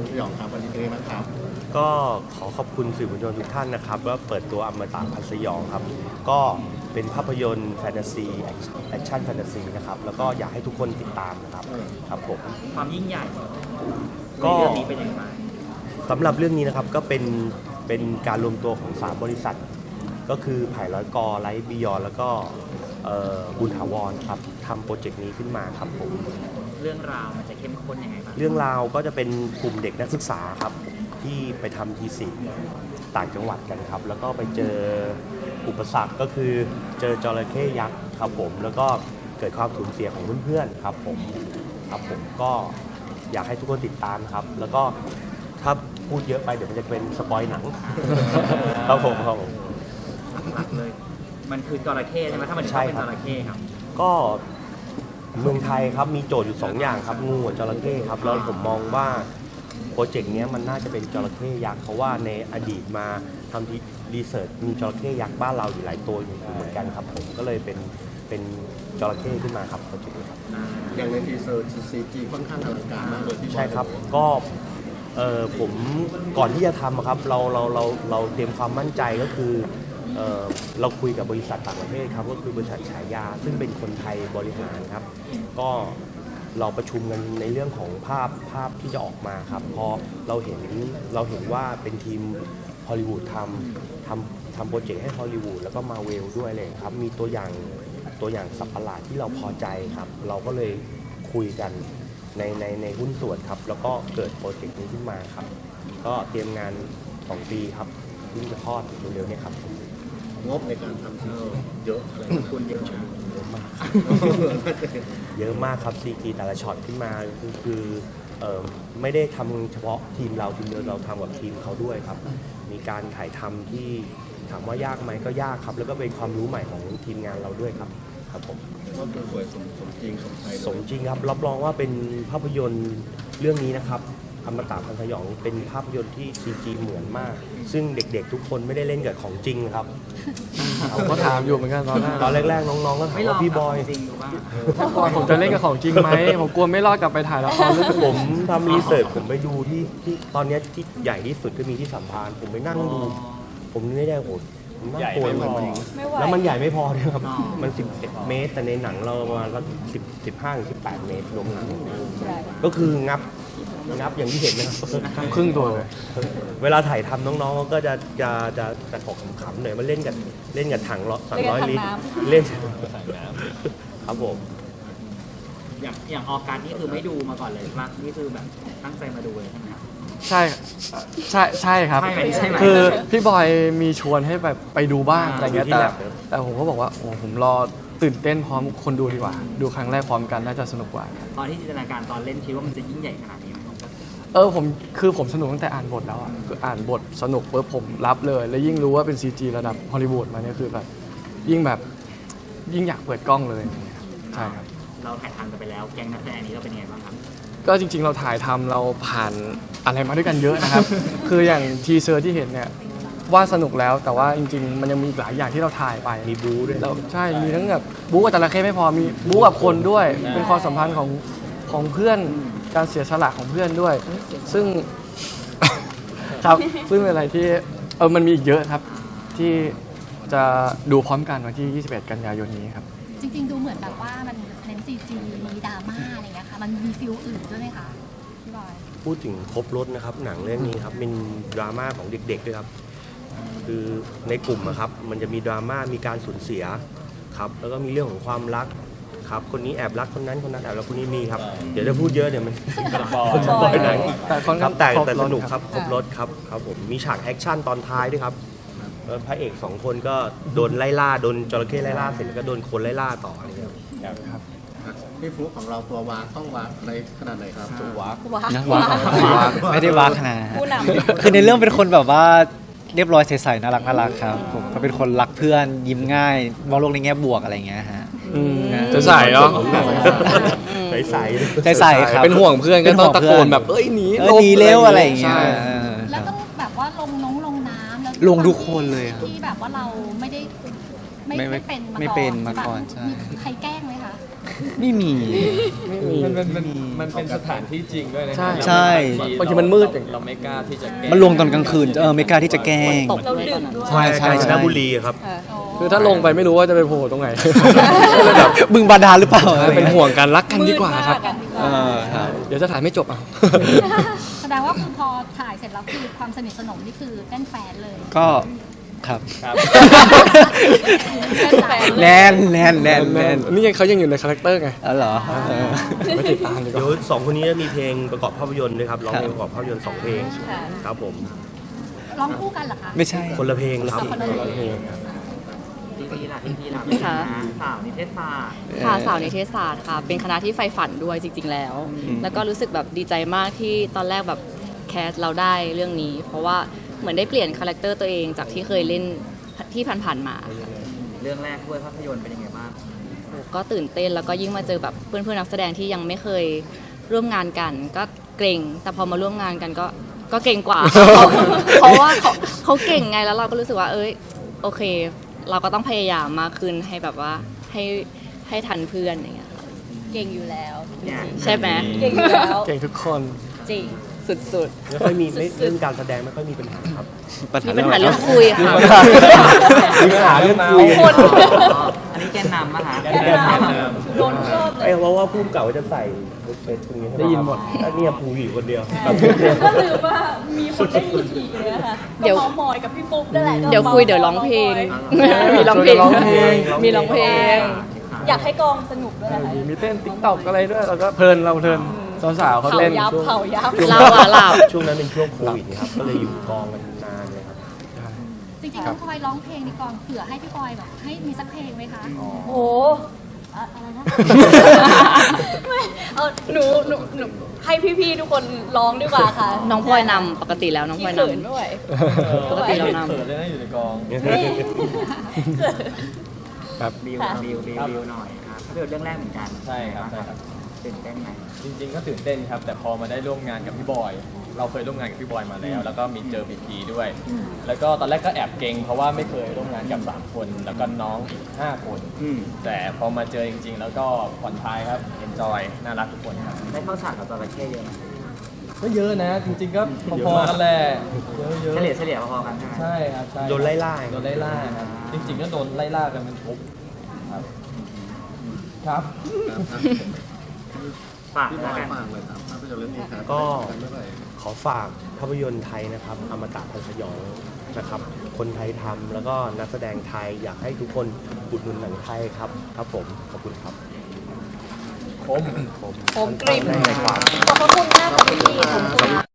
พันสยองครับวันนี้เป็นไงบ้างครับ ก็ขอขอบคุณสื่อมวลชนทุกท่านนะครับว่าเปิดตัวอมตะพันสยองครับ ก็เป็นภาพยนตร์แฟนตาซีแอคชั่นแฟนตาซีนะครับ แล้วก็อยากให้ทุกคนติดตามนะครับอืมครับผมความยิ่งใหญ่ก็ในเรื่องนี้เป็นยังไงบ้างสำหรับเรื่องนี้นะครับก็เป็นเป็นการรวมตัวของ 3 บริษัท ก็คือไผ่ร้อยกอไลท์บิยอนแล้วก็เอ่อบุญถาวรครับทำโปรเจกต์นี้ขึ้นมาครับผม เรื่องราวมันจะเข้มข้นยังไงบ้างเรื่องราวก็จะเป็นกลุ่มเด็กนักศึกษาครับ ที่ไปทำทีสิต่างจังหวัดกันครับ แล้วก็ไปเจออุปสรรคก็คือเจอจระเข้ยักษ์ครับผม แล้วก็เกิดความสูญเสียของเพื่อนๆครับผมครับผมก็อยากให้ทุกคนติดตามครับ แล้วก็ถ้าพูดเยอะไปเดี๋ยวมันจะเป็นสปอยหนังครับผมครับผม หลักเลย มันคือจระเข้ใช่ไหมถ้ามันใช่เป็นครับจระเข้ครับ ก็ เมืองไทยครับมีโจทย์อยู่ 2 อย่างครับงูกับจระเข้ครับแล้วผมมองว่าโปรเจกต์เนี้ยมันน่าจะเป็นจระเข้ยักษ์เพราะว่าในอดีตมาทำที่รีเสิร์ชมีจระเข้ยักษ์บ้านเราอยู่หลายตัวอยู่เหมือนกันครับผมก็เลยเป็นเป็นจระเข้ขึ้นมาครับโปรเจกต์นี้ครับอย่างในทีเซอร์ซีจีค่อนข้างอลังการมากเลยที่ใช่ครับก็เออผมก่อนที่จะทำอะครับเราเราเราเราเตรียมความมั่นใจก็คือ เเราคุยกับบริษัทต่างประเทศครับก็คือบริษัทฉายา ซึ่งเป็นคนไทยบริหารครับ ก็เราประชุมกันในเรื่องของภาพภาพที่จะออกมาครับพอเราเห็นเราเห็นว่าเป็นทีมฮอลลีวูดทำทำทำโปรเจกต์ให้ฮอลลีวูดแล้วก็มาเวลด้วยเลยครับ มีตัวอย่างตัวอย่างสับประหลาดที่เราพอใจครับ เราก็เลยคุยกันในในในหุ้นส่วนครับ แล้วก็เกิดโปรเจกต์นี้ขึ้นมาครับ ก็เตรียมงาน 2 ปีครับยิ่จะทอดเร็วๆเนี่ยครับ งบในการทำซีจีเยอะอะไรคุณเยอะเยอะมากเยอะมากครับ CG แต่ละช็อตขึ้นมาคือคือเอ่อไม่ได้ทำเฉพาะทีมเราทีมเดียวเราทำกับทีมเขาด้วยครับ มีการถ่ายทำที่ถามว่ายากไหมก็ยากครับ แล้วก็เป็นความรู้ใหม่ของทีมงานเราด้วยครับครับผม ก็คือสวยสมสมจริงสมไทยเลยสมจริงครับรับรองว่าเป็นภาพยนตร์เรื่องนี้นะครับ อมตะพันธยองเป็นภาพยนตร์ที่ CG เหมือนมาก ซึ่งเด็กๆ ทุกคนไม่ได้เล่นกับของจริงครับผมก็ถามอยู่เหมือนกันตอนแรกตอนแรกๆน้องๆก็ถาไม่มลองว่าพี่บอยจริงดูบ้างก่อนผมจะเล่นกับของจริงไหมผมกลัวไม่รอดกลับไปถ่ายละครหรือเปล่าผมทำรีเสิร์ชผมไปดูที่ที่ตอนเนี้ยที่ใหญ่ที่สุดก็มีที่สัมพันธ์ผมไปนั่งดู ผมไม่ได้โหผมนั่งโกยมันแล้วมันใหญ่ไม่พอด้วยครับ มัน 11 เมตร แต่ในหนังเราประมาณสัก10 15ถึง18เมตรรวมหนังก็คืองับ งับอย่างที่เห็นนะครับครึ่งตัวเลย เวลาถ่ายทำน้องๆก็จะจะจะจะถกขำๆหน่อยมาเล่นกับเล่นกับถังร้อยสามร้อยลิตรเล่นครับผม อย่างอย่างออการนี่คือไม่ดูมาก่อนเลยป่ะนี่คือแบบตั้งใจมาดูเลยใช่ไหมครับใช่ใช่ใช่ครับ ใช่ไหมใช่ไหมคือพี่บอยมีชวนให้แบบไปดูบ้างอะไรเงี้ยดูที่แต่แลบครับแต่ผมก็บอกว่าโอ้ผมรอตื่นเต้นพร้อมคนดูดีกว่า ดูครั้งแรกพร้อมกันน่าจะสนุกกว่า ตอนที่จินตนาการตอนเล่นคิดว่ามันจะยิ่งใหญ่ขนาดนี้ไหม เออผมคือผมสนุกตั้งแต่อ่านบทแล้วอะคืออ่านบทสนุกปุ๊บผมรับเลย แล้วยิ่งรู้ว่าเป็น CG ระดับฮอลลีวูดมาเนี่ยคือแบบยิ่งแบบยิ่งอยากเปิดกล้องเลยใช่ครับเราถ่ายทำกันไปแล้วแก๊งนักแสดงนี้ก็เป็นยังไงบ้างครับ ก็จริง ๆ เราถ่ายทำเราผ่านอะไรมาด้วยกันเยอะนะครับ คืออย่างทีเซอร์ที่เห็นเนี่ยว่าสนุกแล้วแต่ว่าจริง ๆ มันยังมีอีกหลายอย่างที่เราถ่ายไปมีบูด้วย เราใช่มีทั้งแบบบู๊กับจระเข้ไม่พอมีบู๊กับคนด้วย เป็นความสัมพันธ์ของของเพื่อน การเสียสละของเพื่อนด้วย ซึ่ง ครับ ซึ่งเป็นอะไรที่เออมันมีอีกเยอะครับ ที่จะดูพร้อมกันวันที่ 21 กันยายนนี้ครับ จริงๆ ดูเหมือนแบบว่ามันเน้นซีจีมีดราม่าอะไรเงี้ยค่ะ มันมีฟิลอื่นด้วยไหมคะพี่บอย พูดถึงครบรถนะครับ หนังเรื่องนี้ครับเป็นดราม่าของเด็กๆด้วยครับ คือในกลุ่มอะครับ มันจะมีดราม่ามีการสูญเสียครับ แล้วก็มีเรื่องของความรัก ครับคนนี้แอบรักคนนั้นคนนั้นแอบรักคนนี้มีครับเดี๋ยวถ้าพูดเยอะเดี๋ยวมันสปอยหนังแต่ค่อนครัข้าบงแต่ครบแต่รสสนุกคครับรับครบรถครับครับผมมีฉากแอคชั่นตอนท้ายด้วยครับแล้วพระเอกสองคนก็โดนไล่ล่าโดนจระเข้ไล่ล่าเสร็จแล้วก็โดนคนไล่ล่าต่ออะไรเงี้ยครับ พี่ฟลุ๊กของเราตัววากต้องวากในขนาดไหนครับตัววากว้านะวากไม่ได้วากขนาดนั้นผู้นคือในเรื่องเป็นคนแบบว่าเรียบร้อยใสๆน่ารักน่ารักครับผมก็เป็นคนรักเพื่อนยิ้มง่าย มองโลกในแง่บวกอะไรอย่างเงี้ยฮะอืมจะ ใส่เนาะใสๆใสๆครับเป็นห่วงเพื่อนก็ต้องตะโกนแบบเอ้ยหนีเออหนีเร็วอะไรอย่างเงี้ยใช่เออแล้วต้องแบบว่าลงน้องลงน้ำแล้วลงทุกคนเลยครับที่แบบว่าเราไม่ได้ไม่ไม่ไม่เป็นมาไม่ก่อนเป็นมาก่อนใช่ใช่ปะมีใครแกล้งไหมคะไม่มีไม่มีมันมันมันมันเป็นสถานที่จริงด้วยนะใช่ใช่บางทีมันมืดอย่างเราไม่กล้าที่จะแก้มันลงตอนกลางคืนเออไม่กล้าที่จะแกล้งตกเราดึกด้วยใช่ใช่กาญจใช่นบุรีครับ คือถ้าลงไปไม่รู้ว่าจะไปโผล่ตรงไหน บึงบาดาลหรือเปล่าเป็นห่วงกันรักกันดีกว่าครับเออครับ เดี๋ยวจะถ่ายไม่จบอะ แสดงว่าคือพอถ่ายเสร็จแล้วคือความสนิทสนมนี่คือแน่นแฟนเลย ก็ครับ ครับ แน่นแน่นแน่นแน่นนี่ยังเขายังอยู่ในคาแรคเตอร์ไง อ๋อเหรอเออ ไม่ติดตามดีกเดี๋ยวว่า สองคนนี้จะมีเพลงประกอบภาพยนตร์ด้วยครับร้องเพลงประกอบภาพยนตร์สองเพลงครับผมร้องคู่กันเหรอคะ ไม่ใช่ คนละเพลงครับคนละเพลง พี่พี่ล่ะพี่พี่ล่ะค่ะสาวนิเทศศาสตร์ค่ะสาวนิเทศศาสตร์ค่ะ เป็นคณะที่ใฝ่ฝันด้วยจริง ๆ แล้วอืมแล้วก็รู้สึกแบบดีใจมากที่ตอนแรกแบบแคสเราได้เรื่องนี้ เพราะว่าเหมือนได้เปลี่ยนคาแรคเตอร์ตัวเองจากที่เคยเล่นที่ผ่านๆมาค่ะเรื่องแรกด้วยภาพยนตร์เป็นยังไงบ้างโอ้ก็ตื่นเต้นแล้วก็ยิ่งมาเจอแบบเพื่อนๆนักแสดงที่ยังไม่เคยร่วมงานกัน ก็เกรงแต่พอมาร่วมงานกันก็ก็เก่งกว่า เพราะว่าเขาเขาเก่งไงแล้วเราก็รู้สึกว่าเอ้ยโอเค เราก็ต้องพยายามมากขึ้นให้แบบว่าให้ให้ทันเพื่อนอย่างเงี้ยค่ะเก่งอยู่แล้วเนี่ยใช่ไหมเก่งอยู่แล้วเก่งทุกคนจริง สุดไม่ค่อยมีไม่เรื่องการแสดงไม่ค่อยมีปัญหาครับๆมีปัญหาเรื่องคุยค่ะ มีปัญหาเรื่องคุยอ๋ออันนี้แกนนำมาหา แกนนำ โดนรอบเลยไอ้เพราะว่าผู้กำกับจะใส่ เป็นตรงนี้ใช่ไหมได้ยินหมด อันนี้ภูอยู่คนเดียวก็ลืมว่ามีคนได้ยินอีกเลยนะคะเดี๋ยว ก็มอยกับพี่ปุ๊บนั่นแหละก็เดี๋ยวคุยเดี๋ยวร้องเพลง มีร้องเพลงร้องเพลง มีร้องเพลง อยากให้กองสนุกด้วยนะคะมีเต้นติ๊กต็อกอะไรด้วยแล้วก็เพลินเราเพลินสาวๆเขาเผาเล่นยับช่วงเผายับ เราอะเรา ช่วงนั้นเป็นช่วงโควิดนะครับ ก็เลยอยู่กองกันนานเลยครับ จริงๆน้องพลอยร้องเพลงในกองเผื่อให้พี่พลอยแบบให้มีสักเพลงไหมคะ โอ้โห อะอะไรนะ ไม่เออหนูหนูหนูให้พี่ๆทุกคนร้องดีกว่าค่ะน้องพลอยนำปกติแล้วน้องพลอยพี่เขินนำไม่ไหวปกติเรานเขินเลยนะอยู่ในกองบิวค่ะบิวบิวบิวหน่อยครับภาพยนตร์เรื่องแรกเหมือนกันใช่ครับใช่ครับ ตื่นเต้นไหมจริงๆก็ตื่นเต้นครับ แต่พอมาได้ร่วมงานกับพี่บอย เราเคยร่วมงานกับพี่บอยมาแล้ว แล้วก็มีเจอพีพีด้วย แล้วก็ตอนแรกก็แอบเกรงเพราะว่าไม่เคยร่วมงานกับสามคน แล้วก็น้องอีกห้าคน อืมแต่พอมาเจอจริง ๆ แล้วก็ผ่อนคลายครับเอนจอยน่ารักทุกคนครับ ได้เข้าฉากกับจระเข้เยอะไหมก็เยอะนะ จริงๆก็พอๆกันแหละเยอะเยอะเฉลี่ยเฉลี่ยพอๆกันใช่ไหมใช่ครับใช่โดนไล่ล่าโดนไล่ล่าครับจริง ๆ ก็โดนไล่ล่ากันเป็นทุกครับ ครับ ฝากพี่บแล้อวยกัน ฝากเลยครับภาพยนตร์เรื่องนี้ครับก็เมื่อไหร่ขอฝากภาพยนตร์ไทยนะครับอมตะพันธ์สยองนะครับ คนไทยทำแล้วก็นักแสดงไทยอยากให้ทุกคนอุดหนุนหนังไทยครับ ครับผม ขอบคุณครับคมผมผมกริบ ได้ใจความ ขอบพระคุณมากค่ะพี่ขอบคุณค่ะ